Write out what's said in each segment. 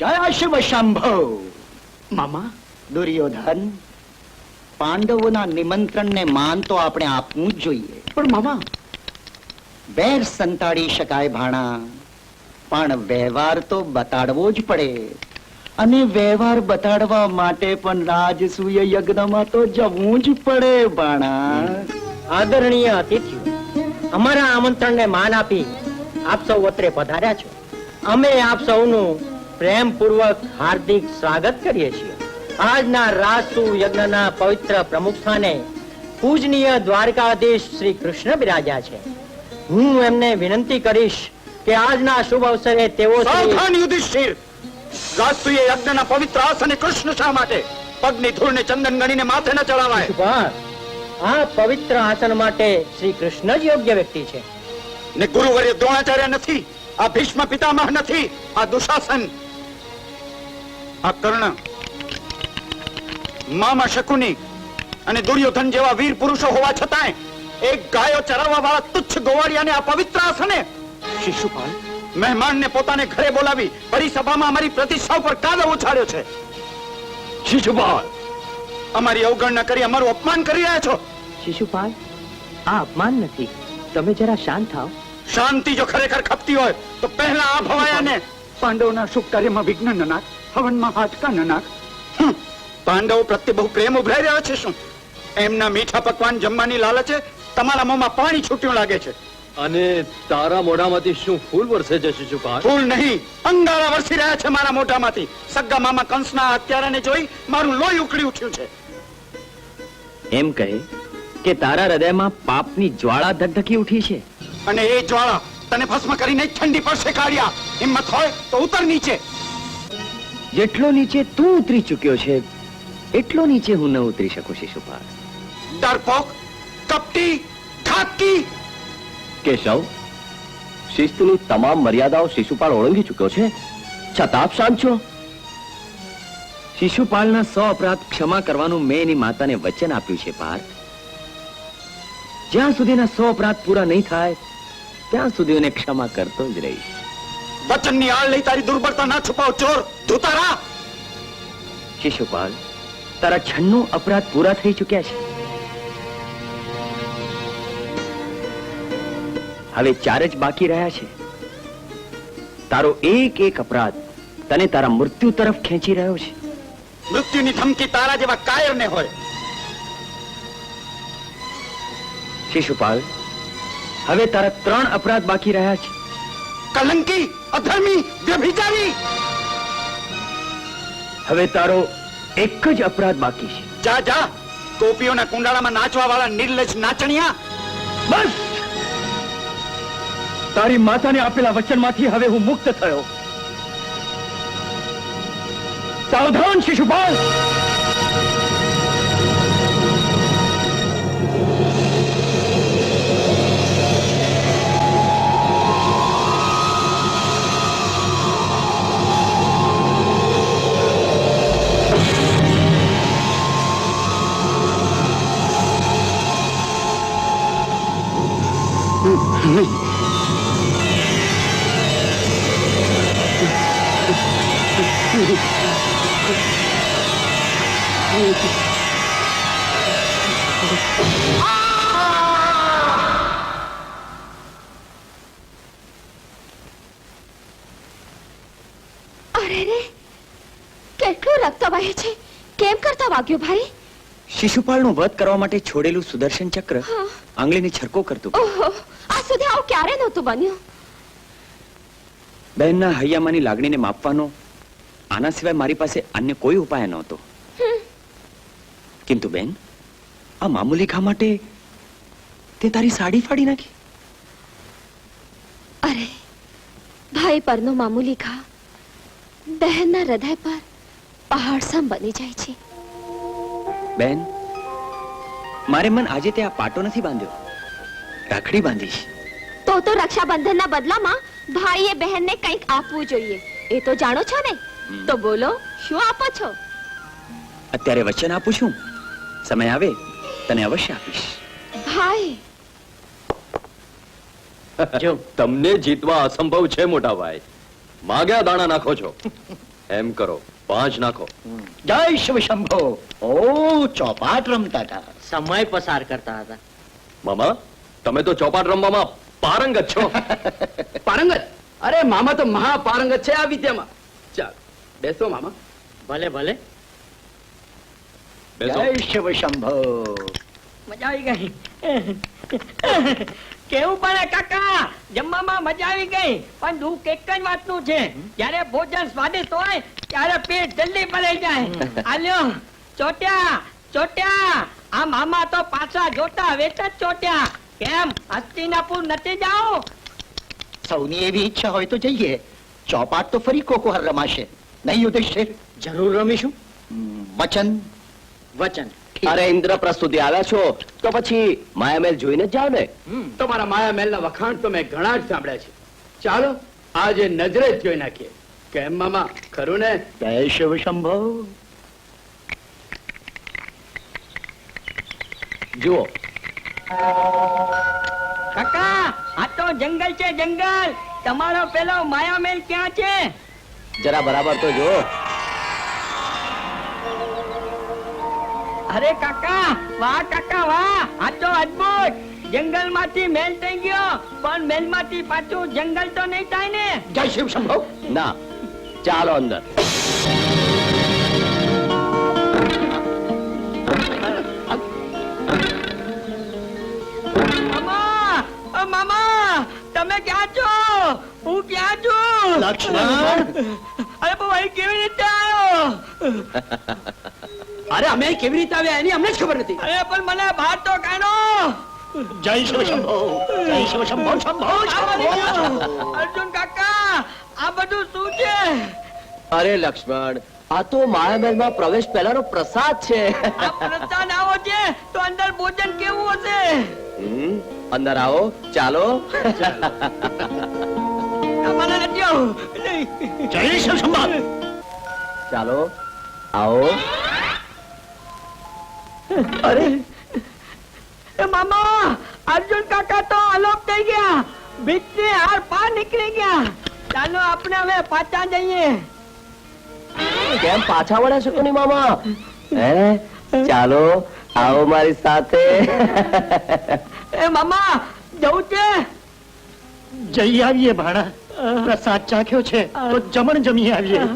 જય શિવ શંભો મામા દુર્યોધન પાંડવોના નિમંત્રણને માન તો આપણે આપવું જ જોઈએ પણ મામા વેર સંતાડી શકાય ભાણા પણ વ્યવહાર તો બતાડવો જ પડે અને વ્યવહાર બતાડવા માટે પણ રાજસૂય યજ્ઞમાં તો જવું જ પડે ભાણા આદરણીય અતિથિઓ અમારા આમંત્રણને માન આપી આપ સૌ અત્રે પધાર્યા છો અમે આપ સૌનું પ્રેમપૂર્વક હાર્દિક સ્વાગત કરીએ છીએ. આજના રાસુ યજ્ઞના પવિત્ર પ્રમુખ સ્થાને પૂજનીય દ્વારકાધીશ શ્રી કૃષ્ણ બિરાજ્યા છે. હું એમને વિનંતી કરીશ કે આજના શુભ અવસરે તેઓ સાવધાન યુધિષ્ઠિર! રાજસૂય યજ્ઞના પવિત્ર આસને કૃષ્ણ શા માટે? પગની ધૂળને ચંદન ગણીને માથે ન ચડાવાય. આ પવિત્ર આસન માટે શ્રી કૃષ્ણ જ યોગ્ય વ્યક્તિ છે. ને ગુરુવર્ય દ્રોણાચાર્ય નથી આ ભીષ્મ પિતામહ નથી આ દુશાસન આ કર્ણ મામા શકુની અને દુર્યોધન જેવા વીર પુરુષો હોવા છતાંય એક ગાયો ચરાવવા વાળા તુચ્છ ગોવાળિયાને આ પવિત્ર આસને શિશુપાલ મહેમાનને પોતાને ઘરે બોલાવી પરિસભામાં અમારી પ્રતિષ્ઠા ઉપર કાદવ ઉછાળ્યો છે. શિશુપાલ! અમારી અવગણના કરી અમારું અપમાન કરી રહ્યા છો. શિશુપાલ આ અપમાન નથી. તમે જરા શાંત થાઓ. શાંતિ જો ખરેખર ખપતી હોય તો પહેલા આ ભવાયાને પાંડવોના શુભ કાર્યમાં વિઘ્ન ન નાખ. હવનમાં હાચકા ન નાખ પાંડવો પ્રત્યે બહુ પ્રેમ ઉભરાઈ રહ્યો છે શું? એમના મીઠા પકવાન જમવાની લાલચે તમારા મોંમાં પાણી છૂટ્યું લાગે છે. અને તારા મોઢામાંથી શું ફૂલ વરસે છે શિશુપાલ? ફૂલ નહીં અંગારા વરસી રહ્યા છે મારા મોઢામાંથી. સગ્ગા મામા કંસના હત્યારાને જોઈ મારું લોહી ઉકળી ઉઠ્યું છે. એમ કહે કે તારા હૃદયમાં પાપની જ્વાળા ધકધકી ઉઠી છે. અને એ જ્વાળા તને ભસ્મ કરીને ઠંડી પડશે કાઢ્યા હિંમત હોય તો ઉતર નીચે. જેટલો નીચે તું ઉતરી ચૂક્યો છે એટલો નીચે હું ન ઉતરી શકું શિશુપાલ ડરપોક કપટી ઘાતકી કેશવ શિસ્તની તમામ મર્યાદાઓ શિશુપાલ ઓળંગી ચૂક્યો છે? છતાં આપ શાંત છો? શિશુપાલના સો અપરાધ ક્ષમા કરવાનું મેં એની માતાને વચન આપ્યું છે પાર્થ. જ્યાં સુધીના સો અપરાધ પૂરા નહીં થાય ત્યાં સુધી એને ક્ષમા કરતો જ રહીશ. વચનની આળ લઈ તારી દુર્બળતા ના છુપાવ ચોર. ધૂતારા શિશુપાલ તારા છન્નું અપરાધ પૂરા થઈ ચુક્યા છે. હવે ચાર જ બાકી રહ્યા છે. તારો એક એક અપરાધ તને તારા મૃત્યુ તરફ ખેંચી રહ્યો છે. મૃત્યુની ધમકી તારા જેવા કાયરને હોય. શિશુપાલ હવે તારા ત્રણ અપરાધ બાકી રહ્યા છે. કલંકી અધર્મી વ્યભિચારી! હવે તારો એક જ અપરાધ બાકી છે. જા જા. ગોપીઓના કુંડાળામાં નાચવા વાળા નિર્લજ નાચણિયા. બસ! તારી માતાને આપેલા વચનમાંથી હવે હું મુક્ત થયો. સાવધાન શિશુપાલ! અરે રે કેટલું રક્ત વહે છે? કેમ કરતા વાગ્યો ભાઈ? શિશુપાલનો વધ કરવા માટે છોડેલું સુદર્શન ચક્ર. આંગળીને છરકો કરતું આ સુધી આવું ક્યારે નહોતું બન્યું? બહેનના હૈયામાંની લાગણીને માપવાનો આના સિવાય મારી પાસે અન્ય કોઈ ઉપાય નહોતો. કિંતુ બેન આ મામૂલી ખા માટે તે તારી સાડી ફાડી નાખી? અરે ભાઈ પરનો મામૂલી ખા બહેનના હૃદય પર પહાડ સમ બની જાય છે. બેન મારે મન આજે તે આ પાટો નથી બાંધ્યો. રાખડી બાંધીશ. તો તો રક્ષાબંધનના બદલામાં ભાઈએ બહેનને કંઈક આપવું જોઈએ. એ તો જાણો છો ને? તો બોલો શું આપો છો? અત્યારે વચન આપું છું. સમય આવે તને અવશ્ય આપીશ. ભાઈ. જો તમને જીતવા અસંભવ છે મોટા ભાઈ. માગ્યા દાણા નાખો છો. એમ કરો પાંચ નાખો. જય શિવ શંભો. ઓ ચોપાટ રમતા હતા. સમય પસાર કરતા હતા. મામા તમે તો ચોપાટ રમવામાં પારંગત છો. પારંગત? અરે મામા તો મહાપારંગત છે આ વિદ્યામાં. બેસો મામા. ભલે ભલે. બેસો. જય શિવ શંભો. મજા આવી ગઈ. કેવું પડે કાકા? જમવામાં મજા આવી ગઈ. પણ દુઃખ એક જ વાતનું છે. જ્યારે ભોજન સ્વાદિષ્ટ હોય ત્યારે પેટ જલ્દી ભરાઈ જાય. આલ્યો ચોટ્યા ચોટ્યા. આ મામા તો પાછા જોતા વેચ જ ચોટ્યા. કેમ? હસ્તિનાપુર નથી જાઓ? સૌની એવી ઈચ્છા હોય તો જઈએ. ચોપાટ તો ફરી કોકોહર રમાશે. નહીં યુધિષ્ઠિર જરૂર રમીશું? વચન. વચન. અરે ઇન્દ્રપ્રસ્થ સુધી આવ્યા છો તો પછી માયામેલ જોઈને જ જાઓ ને તમારા માયામેલ ના વખાણ તો મેં ઘણા જ સાંભળ્યા છે. ચાલો આજે નજરે જ જોઈ નાખીએ. કેમ મામા? ખરું ને? જય શિવ શંભો. જુઓ. કાકા આ તો જંગલ છે જંગલ. તમારો પેલો માયામેલ ક્યાં છે? જરા બરાબર તો જો અરે કાકા વાહ કાકા વાહ આ તો અદ્ભુત. જંગલમાંથી મેલ થઈ ગયો પણ મેલમાંથી પાછું જંગલ તો નહીં થાય ને. જય શિવ શંભો. ના ચાલો અંદર. મામા તમે ક્યાં છો? હું ક્યાં છું? લક્ષ્મણ? અરે પણ અહીં કેવી રીતે આવ્યો? અરે અમે કેવી રીતે આવ્યા એની અમને જ ખબર નથી. અરે પણ મને બહાર તો કાઢો. જય શિવ શંભો જય શિવ શંભો શંભો શંભો. અર્જુન કાકા આ બધું શું છે? અરે લક્ષ્મણ આ તો માયામેલમાં પ્રવેશ પહેલાનો પ્રસાદ છે. પ્રસાદ આવો છે તો અંદર ભોજન કેવું હશે? હમ, અંદર આવો ચાલો. ચાલો આવો. અરે એ મામા અર્જુન કાકા તો અલોપ થઈ ગયા. ભીતની હાર પાર નીકળી ગયા. ચાલો આપણે હવે પાછા જઈએ. કેમ પાછા વળ્યા છો કોની મામા? હે? ચાલો આવો મારી સાથે. મામા જવું છે? જઈ આવીએ ભાણા. પ્રસાદ ચાખ્યો છે તો જમણ જમી આવીએ.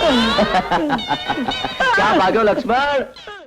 ક્યાં ભાગ્યો લક્ષ્મણ?